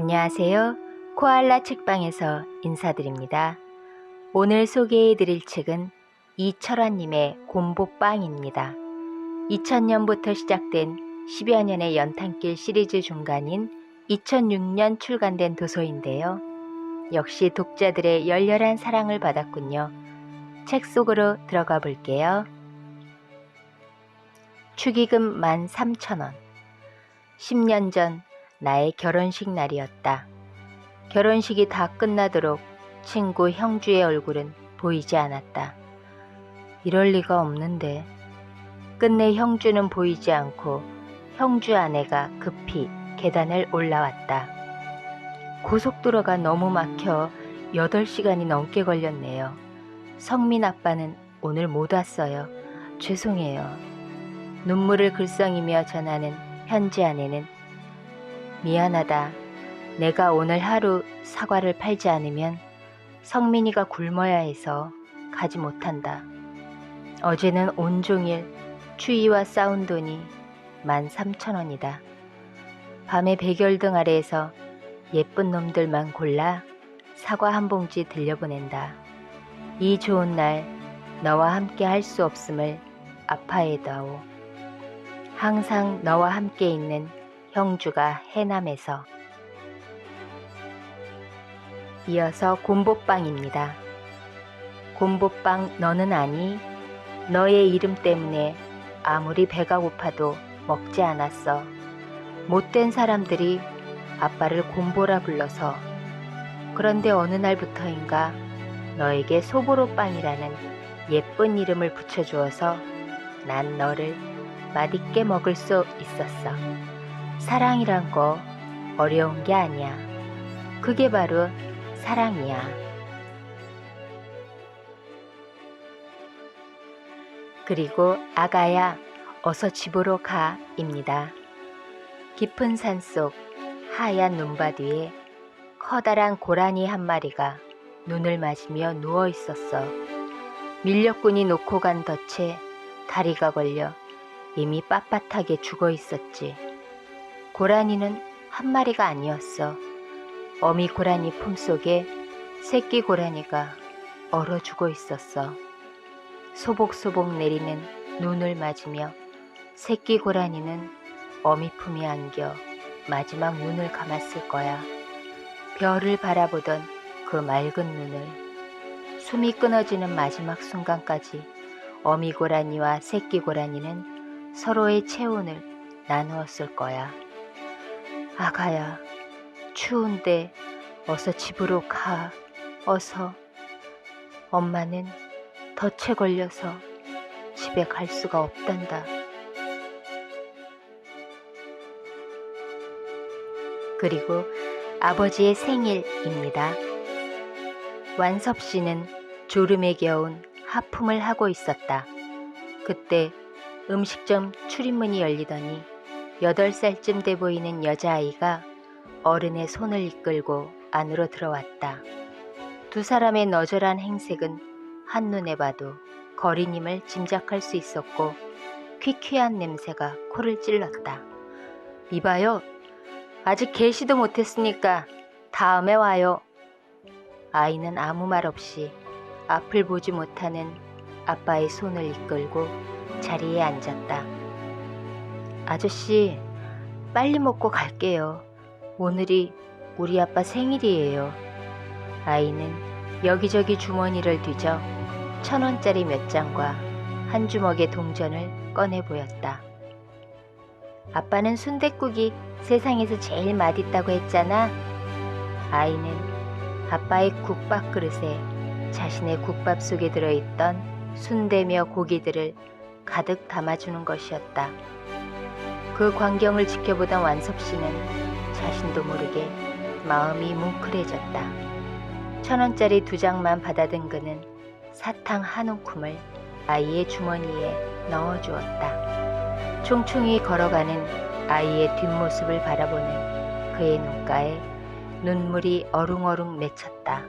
안녕하세요. 코알라 책방에서 인사드립니다. 오늘 소개해 드릴 책은 이철환님의 곰보빵입니다. 2000년부터 시작된 10여 년의 연탄길 시리즈 중간인 2006년 출간된 도서인데요. 역시 독자들의 열렬한 사랑을 받았군요. 책 속으로 들어가 볼게요. 축의금 13,000원. 10년 전 나의 결혼식 날이었다. 결혼식이 다 끝나도록 친구 형주의 얼굴은 보이지 않았다. 이럴 리가 없는데. 끝내 형주는 보이지 않고 형주 아내가 급히 계단을 올라왔다. 고속도로가 너무 막혀 8시간이 넘게 걸렸네요. 성민 아빠는 오늘 못 왔어요. 죄송해요. 눈물을 글썽이며 전하는 현지 아내는 미안하다. 내가 오늘 하루 사과를 팔지 않으면 성민이가 굶어야 해서 가지 못한다. 어제는 온종일 추위와 싸운 돈이 13,000원이다. 밤에 백열등 아래에서 예쁜 놈들만 골라 사과 한 봉지 들려보낸다. 이 좋은 날 너와 함께 할 수 없음을 아파해다오. 항상 너와 함께 있는 형주가 해남에서 이어서 곰보빵입니다. 곰보빵 너는 아니? 너의 이름 때문에 아무리 배가 고파도 먹지 않았어. 못된 사람들이 아빠를 곰보라 불러서 그런데 어느 날부터인가 너에게 소보로빵이라는 예쁜 이름을 붙여주어서 난 너를 맛있게 먹을 수 있었어. 사랑이란 거 어려운 게 아니야. 그게 바로 사랑이야. 그리고 아가야, 어서 집으로 가, 입니다. 깊은 산 속 하얀 눈밭 위에 커다란 고라니 한 마리가 눈을 맞으며 누워 있었어. 밀렵꾼이 놓고 간 덫에 다리가 걸려 이미 빳빳하게 죽어 있었지. 고라니는 한 마리가 아니었어. 어미 고라니 품속에 새끼 고라니가 얼어 죽어 있었어. 소복소복 내리는 눈을 맞으며 새끼 고라니는 어미 품에 안겨 마지막 눈을 감았을 거야. 별을 바라보던 그 맑은 눈을 숨이 끊어지는 마지막 순간까지 어미 고라니와 새끼 고라니는 서로의 체온을 나누었을 거야. 아가야, 추운데 어서 집으로 가. 어서. 엄마는 덫에 걸려서 집에 갈 수가 없단다. 그리고 아버지의 생일입니다. 완섭 씨는 졸음에 겨운 하품을 하고 있었다. 그때 음식점 출입문이 열리더니 8살쯤 돼 보이는 여자아이가 어른의 손을 이끌고 안으로 들어왔다. 두 사람의 너절한 행색은 한눈에 봐도 거린임을 짐작할 수 있었고 퀴퀴한 냄새가 코를 찔렀다. 이봐요. 아직 개시도 못했으니까 다음에 와요. 아이는 아무 말 없이 앞을 보지 못하는 아빠의 손을 이끌고 자리에 앉았다. 아저씨, 빨리 먹고 갈게요. 오늘이 우리 아빠 생일이에요. 아이는 여기저기 주머니를 뒤져 천 원짜리 몇 장과 한 주먹의 동전을 꺼내 보였다. 아빠는 순댓국이 세상에서 제일 맛있다고 했잖아. 아이는 아빠의 국밥 그릇에 자신의 국밥 속에 들어있던 순대며 고기들을 가득 담아주는 것이었다. 그 광경을 지켜보던 완섭 씨는 자신도 모르게 마음이 뭉클해졌다. 천 원짜리 두 장만 받아든 그는 사탕 한 움큼을 아이의 주머니에 넣어주었다. 총총히 걸어가는 아이의 뒷모습을 바라보는 그의 눈가에 눈물이 어룽어룽 맺혔다.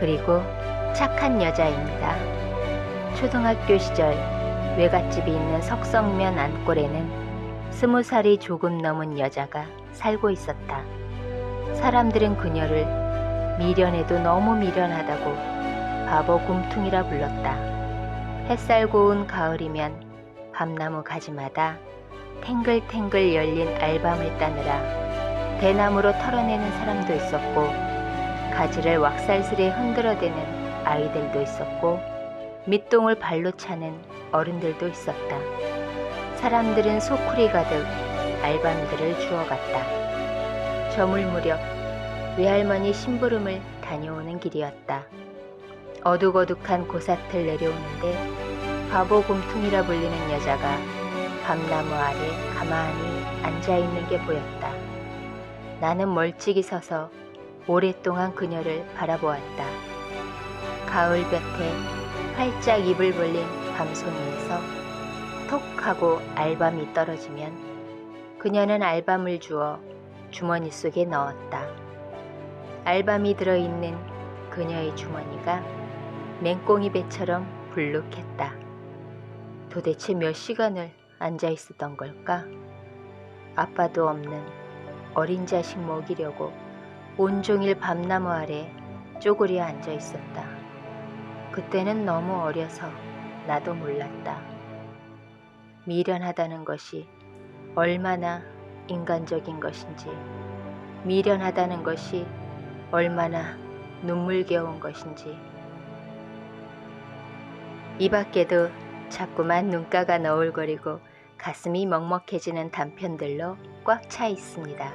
그리고 착한 여자입니다. 초등학교 시절 외갓집이 있는 석성면 안골에는 스무 살이 조금 넘은 여자가 살고 있었다. 사람들은 그녀를 미련해도 너무 미련하다고 바보 곰퉁이라 불렀다. 햇살 고운 가을이면 밤나무 가지마다 탱글탱글 열린 알밤을 따느라 대나무로 털어내는 사람도 있었고 가지를 왁살스레 흔들어대는 아이들도 있었고 밑동을 발로 차는 어른들도 있었다. 사람들은 소쿠리 가득 알밤들을 주워갔다. 저물 무렵 외할머니 심부름을 다녀오는 길이었다. 어둑어둑한 고사틀 내려오는데 바보 곰퉁이라 불리는 여자가 밤나무 아래 가만히 앉아있는 게 보였다. 나는 멀찍이 서서 오랫동안 그녀를 바라보았다. 가을 볕에 활짝 입을 벌린 밤송이에서 톡 하고 알밤이 떨어지면 그녀는 알밤을 주어 주머니 속에 넣었다. 알밤이 들어있는 그녀의 주머니가 맹꽁이 배처럼 불룩했다. 도대체 몇 시간을 앉아 있었던 걸까? 아빠도 없는 어린 자식 먹이려고 온종일 밤나무 아래 쪼그려 앉아 있었다. 그때는 너무 어려서 나도 몰랐다. 미련하다는 것이 얼마나 인간적인 것인지, 미련하다는 것이 얼마나 눈물겨운 것인지. 이 밖에도 자꾸만 눈가가 너울거리고 가슴이 먹먹해지는 단편들로 꽉 차 있습니다.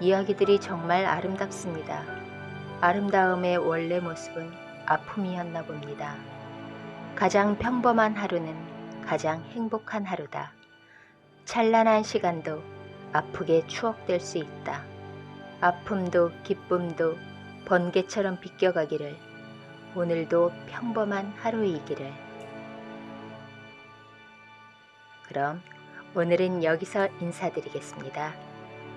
이야기들이 정말 아름답습니다. 아름다움의 원래 모습은 아픔이었나 봅니다. 가장 평범한 하루는 가장 행복한 하루다. 찬란한 시간도 아프게 추억될 수 있다. 아픔도 기쁨도 번개처럼 비껴가기를 오늘도 평범한 하루이기를. 그럼 오늘은 여기서 인사드리겠습니다.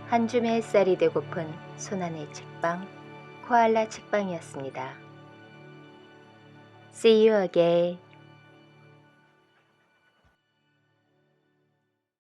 한 줌의 햇살이 되고픈 손안의 책방, 코알라 책방이었습니다. See you again.